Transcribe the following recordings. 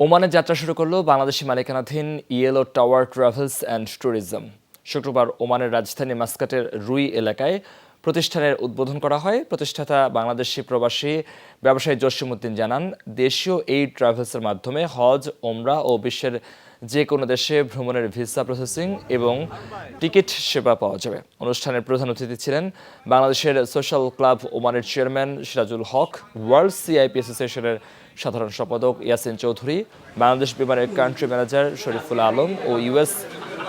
ওমানে যাত্রা শুরু করল বাংলাদেশি মালিকানাধীন yellow tower travels and tourism শুক্রবার ওমানের রাজধানী মাস্কাটের রুই এলাকায় প্রতিষ্ঠানের উদ্বোধন করা হয়। প্রতিষ্ঠাতা বাংলাদেশি প্রবাসী ব্যবসায়ী জসিমউদ্দিন জানান, দেশীয় এই ট্রাভেলসের মাধ্যমে হজ ওমরা ও বিশ্বের যে কোনো দেশে ভ্রমণের ভিসা প্রসেসিং এবং টিকিট সেবা পাওয়া যাবে। অনুষ্ঠানের প্রধান অতিথি ছিলেন বাংলাদেশের সোশ্যাল ক্লাব ওমানের chairman Sirajul Haque world CIP অ্যাসোসিয়েশনের সাধারণ সম্পাদক ইয়াসিন চৌধুরী, বাংলাদেশ বিমানের কান্ট্রি ম্যানেজার শরীফুল আলম ও ইউএস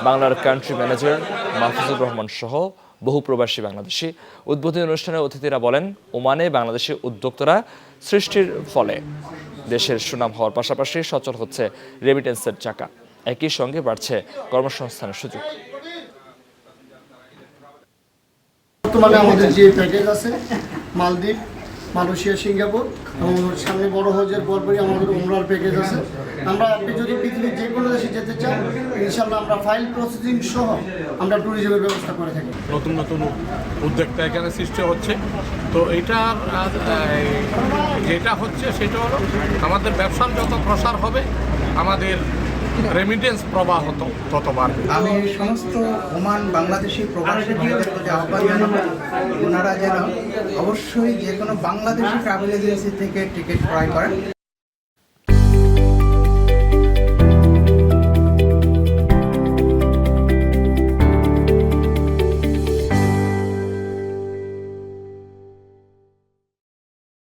বাংলার কান্ট্রি ম্যানেজার মাহফুজুর রহমান সহ বহু প্রবাসী বাংলাদেশি উদ্বোধনী অনুষ্ঠানে অতিথিরা বলেন, ওমানে বাংলাদেশি উদ্যোক্তারা সৃষ্টির ফলে দেশের সুনাম হওয়ার পাশাপাশি সচল হচ্ছে রেমিটেন্সের চাকা। একই সঙ্গে বাড়ছে কর্মসংস্থানের সুযোগ। বর্তমানে আমাদের যে প্যাকেজ আছে, মালদ্বীপ মালয়েশিয়া, সিঙ্গাপুর। এবং সামনে বড় হজের পরপরই আমাদের উমরার প্যাকেজ আছে। আমরা আপনি যদি পৃথিবীর যে কোনো দেশে যেতে চান ইনশাল্লাহ আমরা ফাইল প্রসেসিং সহ আমরা ট্যুরিজমের ব্যবস্থা করে থাকি। নতুন নতুন উদ্যোক্তা এখানে সৃষ্টি হচ্ছে। তো এটা যেটা হচ্ছে সেটা হলো, আমাদের ব্যবসার যত প্রসার হবে, আমাদের রেমিটেন্স প্রবাহ তত বাড়বে। আমি সমস্ত ওমান বাংলাদেশি প্রবাসী ভাইদের প্রতি আহ্বান জানাব, ওনারা যেন অবশ্যই যে কোনো বাংলাদেশি ট্রাভেল এজেন্সি থেকে টিকিট ক্রয় করেন।